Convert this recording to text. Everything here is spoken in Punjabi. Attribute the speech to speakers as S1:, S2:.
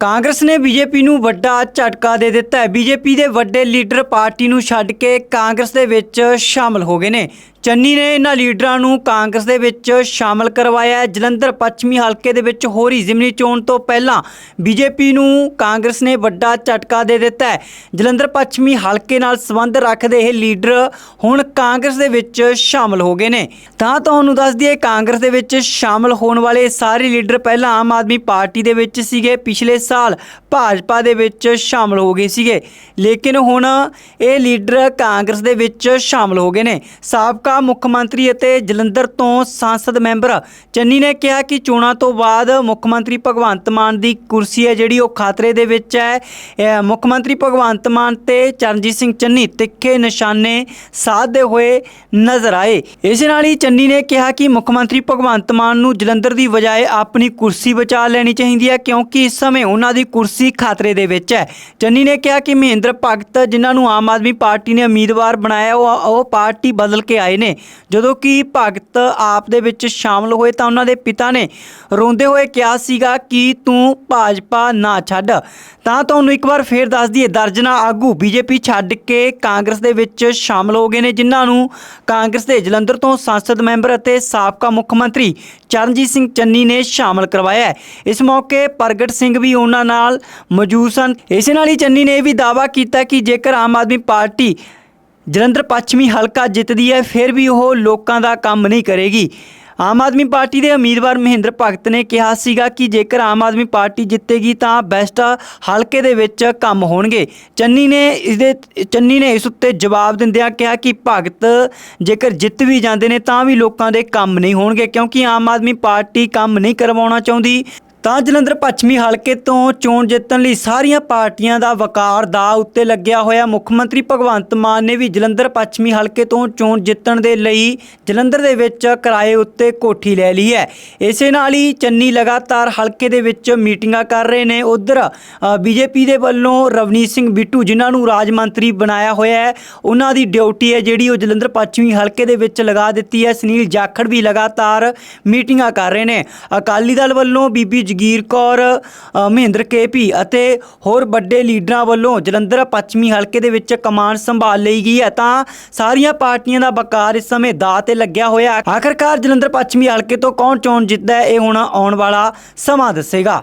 S1: ਕਾਂਗਰਸ ਨੇ ਬੀਜੇਪੀ ਨੂੰ ਵੱਡਾ ਝਟਕਾ ਦੇ ਦਿੱਤਾ ਹੈ। ਬੀਜੇਪੀ ਦੇ ਵੱਡੇ ਲੀਡਰ ਪਾਰਟੀ ਨੂੰ ਛੱਡ ਕੇ ਕਾਂਗਰਸ ਦੇ ਵਿੱਚ ਸ਼ਾਮਲ ਹੋ ਗਏ ਨੇ। ਚੰਨੀ ਨੇ ਇਹਨਾਂ ਲੀਡਰਾਂ ਨੂੰ ਕਾਂਗਰਸ ਦੇ ਵਿੱਚ ਸ਼ਾਮਲ ਕਰਵਾਇਆ। ਹੈ। ਜਲੰਧਰ ਪੱਛਮੀ ਹਲਕੇ ਦੇ ਵਿੱਚ ਹੋ ਰਹੀ ਜ਼ਿਮਨੀ ਚੋਣ ਤੋਂ ਪਹਿਲਾਂ ਬੀਜੇਪੀ ਨੂੰ ਕਾਂਗਰਸ ਨੇ ਵੱਡਾ ਝਟਕਾ ਦੇ ਦਿੱਤਾ ਹੈ। ਜਲੰਧਰ ਪੱਛਮੀ ਹਲਕੇ ਨਾਲ ਸੰਬੰਧ ਰੱਖਦੇ ਇਹ ਲੀਡਰ ਹੁਣ ਕਾਂਗਰਸ ਦੇ ਵਿੱਚ ਸ਼ਾਮਲ ਹੋ ਗਏ ਨੇ। ਤਾਂ ਤੁਹਾਨੂੰ ਦੱਸ ਦਈਏ, ਕਾਂਗਰਸ ਦੇ ਵਿੱਚ ਸ਼ਾਮਲ ਹੋਣ ਵਾਲੇ ਸਾਰੇ ਲੀਡਰ ਪਹਿਲਾਂ ਆਮ ਆਦਮੀ ਪਾਰਟੀ ਦੇ ਵਿੱਚ ਸੀਗੇ। ਪਿਛਲੇ ਸਾਲ ਭਾਜਪਾ ਦੇ ਵਿੱਚ ਸ਼ਾਮਲ ਹੋ ਗਏ ਸੀਗੇ। ਲੇਕਿਨ ਹੁਣ ਇਹ ਲੀਡਰ ਕਾਂਗਰਸ ਦੇ ਵਿੱਚ ਸ਼ਾਮਲ ਹੋ ਗਏ ਨੇ। ਸਾਬਕਾ ਮੁੱਖ ਮੰਤਰੀ ਅਤੇ ਜਲੰਧਰ ਤੋਂ ਸੰਸਦ ਮੈਂਬਰ। ਚੰਨੀ ਨੇ ਕਿਹਾ ਕਿ ਚੋਣਾਂ ਤੋਂ ਬਾਅਦ ਮੁੱਖ ਮੰਤਰੀ ਭਗਵੰਤ ਮਾਨ ਦੀ ਕੁਰਸੀ ਹੈ, ਜਿਹੜੀ ਉਹ ਖਾਤਰੇ ਦੇ ਵਿੱਚ ਹੈ। ਮੁੱਖ ਮੰਤਰੀ ਭਗਵੰਤ ਮਾਨ ਤੇ ਚਰਨਜੀਤ ਸਿੰਘ ਚੰਨੀ ਤਿੱਖੇ ਨਿਸ਼ਾਨੇ ਸਾਧਦੇ ਹੋਏ ਨਜ਼ਰ ਆਏ। ਇਸ ਨਾਲ ਹੀ ਚੰਨੀ ਨੇ ਕਿਹਾ ਕਿ ਮੁੱਖ ਮੰਤਰੀ ਭਗਵੰਤ ਮਾਨ ਨੂੰ ਜਲੰਧਰ ਦੀ ਬਜਾਏ ਆਪਣੀ ਕੁਰਸੀ ਬਚਾ ਲੈਣੀ ਚਾਹੀਦੀ ਹੈ, ਕਿਉਂਕਿ ਇਸ ਸਮੇਂ ਉਹਨਾਂ ਦੀ ਕੁਰਸੀ ਖਤਰੇ ਦੇ ਵਿੱਚ ਹੈ। ਚੰਨੀ ਨੇ ਕਿਹਾ ਕਿ ਮਹਿੰਦਰ ਭਗਤ, ਜਿਨ੍ਹਾਂ ਨੂੰ ਆਮ ਆਦਮੀ ਪਾਰਟੀ ਨੇ ਉਮੀਦਵਾਰ ਬਣਾਇਆ, ਉਹ ਉਹ ਪਾਰਟੀ ਬਦਲ ਕੇ ਆਏ ਨੇ। ਜਦੋਂ ਕਿ ਭਗਤ ਆਪ ਦੇ ਵਿੱਚ ਸ਼ਾਮਲ ਹੋਏ ਤਾਂ ਉਹਨਾਂ ਦੇ ਪਿਤਾ ਨੇ ਰੋਂਦੇ ਹੋਏ ਕਿਹਾ ਸੀਗਾ ਕਿ ਤੂੰ ਭਾਜਪਾ ਨਾ ਛੱਡ। ਤਾਂ ਤੁਹਾਨੂੰ ਇੱਕ ਵਾਰ ਫੇਰ ਦੱਸ ਦਈਏ, ਦਰਜਨਾ ਆਗੂ ਬੀਜੇਪੀ ਛੱਡ ਕੇ ਕਾਂਗਰਸ ਦੇ ਵਿੱਚ ਸ਼ਾਮਲ ਹੋ ਗਏ ਨੇ, ਜਿਨ੍ਹਾਂ ਨੂੰ ਕਾਂਗਰਸ ਦੇ ਜਲੰਧਰ ਤੋਂ ਸੰਸਦ ਮੈਂਬਰ ਅਤੇ ਸਾਬਕਾ ਮੁੱਖ ਮੰਤਰੀ ਚਰਨਜੀਤ ਸਿੰਘ ਚੰਨੀ ਨੇ ਸ਼ਾਮਲ ਕਰਵਾਇਆ ਇਸ ਮੌਕੇ ਪ੍ਰਗਟ ਸਿੰਘ ਵੀ ਉਹਨਾਂ ਨਾਲ ਮੌਜੂਦ ਸਨ। ਇਸੇ ਨਾਲ ਹੀ ਚੰਨੀ ਨੇ ਇਹ ਵੀ ਦਾਅਵਾ ਕੀਤਾ ਕਿ ਜੇਕਰ ਆਮ ਆਦਮੀ ਪਾਰਟੀ ਜਲੰਧਰ ਪੱਛਮੀ ਹਲਕਾ ਜਿੱਤਦੀ ਹੈ, ਫਿਰ ਵੀ ਉਹ ਲੋਕਾਂ ਦਾ ਕੰਮ ਨਹੀਂ ਕਰੇਗੀ। ਆਮ ਆਦਮੀ ਪਾਰਟੀ ਦੇ ਉਮੀਦਵਾਰ ਮਹਿੰਦਰ ਭਗਤ ਨੇ ਕਿਹਾ ਸੀਗਾ ਕਿ ਜੇਕਰ ਆਮ ਆਦਮੀ ਪਾਰਟੀ ਜਿੱਤੇਗੀ ਤਾਂ ਬੈਸਟ ਹਲਕੇ ਦੇ ਵਿੱਚ ਕੰਮ ਹੋਣਗੇ। ਚੰਨੀ ਨੇ ਇਸ ਦੇ ਚੰਨੀ ਨੇ ਇਸ ਉੱਤੇ ਜਵਾਬ ਦਿੰਦਿਆਂ ਕਿਹਾ ਕਿ ਭਗਤ ਜੇਕਰ ਜਿੱਤ ਵੀ ਜਾਂਦੇ ਨੇ ਤਾਂ ਵੀ ਲੋਕਾਂ ਦੇ ਕੰਮ ਨਹੀਂ ਹੋਣਗੇ, ਕਿਉਂਕਿ ਆਮ ਆਦਮੀ ਪਾਰਟੀ ਕੰਮ ਨਹੀਂ ਕਰਵਾਉਣਾ ਚਾਹੁੰਦੀ। ਤਾਂ ਜਲੰਧਰ ਪੱਛਮੀ ਹਲਕੇ ਤੋਂ ਚੋਣ ਜਿੱਤਣ ਲਈ ਸਾਰੀਆਂ ਪਾਰਟੀਆਂ ਦਾ ਵਕਾਰ ਦਾ ਉੱਤੇ ਲੱਗਿਆ ਹੋਇਆ। ਮੁੱਖ ਮੰਤਰੀ ਭਗਵੰਤ ਮਾਨ ਨੇ ਵੀ ਜਲੰਧਰ ਪੱਛਮੀ ਹਲਕੇ ਤੋਂ ਚੋਣ ਜਿੱਤਣ ਦੇ ਲਈ ਜਲੰਧਰ ਦੇ ਵਿੱਚ ਕਿਰਾਏ ਉੱਤੇ ਕੋਠੀ ਲੈ ਲਈ ਹੈ। ਇਸੇ ਨਾਲ ਹੀ ਚੰਨੀ ਲਗਾਤਾਰ ਹਲਕੇ ਦੇ ਵਿੱਚ ਮੀਟਿੰਗਾਂ ਕਰ ਰਹੇ ਨੇ। ਉਧਰ ਬੀਜੇਪੀ ਦੇ ਵੱਲੋਂ ਰਵਨੀਤ ਸਿੰਘ ਬਿੱਟੂ, ਜਿਨ੍ਹਾਂ ਨੂੰ ਰਾਜ ਮੰਤਰੀ ਬਣਾਇਆ ਹੋਇਆ ਹੈ, ਉਹਨਾਂ ਦੀ ਡਿਊਟੀ ਹੈ ਜਿਹੜੀ ਉਹ ਜਲੰਧਰ ਪੱਛਮੀ ਹਲਕੇ ਦੇ ਵਿੱਚ ਲਗਾ ਦਿੱਤੀ ਹੈ। ਸੁਨੀਲ ਜਾਖੜ ਵੀ ਲਗਾਤਾਰ ਮੀਟਿੰਗਾਂ ਕਰ ਰਹੇ ਨੇ। ਅਕਾਲੀ ਦਲ ਵੱਲੋਂ ਬੀਬੀ ਜਗੀਰ ਕੌਰ ਅ, ਮਹਿੰਦਰ ਕੇਪੀ ਅਤੇ ਹੋਰ ਵੱਡੇ ਲੀਡਰਾਂ ਵੱਲੋਂ ਜਲੰਧਰ ਪੱਛਮੀ ਹਲਕੇ ਦੇ ਵਿੱਚ ਕਮਾਨ ਸੰਭਾਲ ਲਈ ਗਈ ਹੈ ਤਾਂ ਸਾਰੀਆਂ ਪਾਰਟੀਆਂ ਦਾ ਬਕਾਰ ਇਸ ਸਮੇਂ ਦਾਅ ਤੇ ਲੱਗਿਆ ਹੋਇਆ ਹੈ। ਆਖਰਕਾਰ ਜਲੰਧਰ ਪੱਛਮੀ ਹਲਕੇ ਤੋਂ ਕੌਣ ਚੋਣ ਜਿੱਤਦਾ ਹੈ ਇਹ ਹੁਣ ਆਉਣ ਵਾਲਾ ਸਮਾਂ ਦੱਸੇਗਾ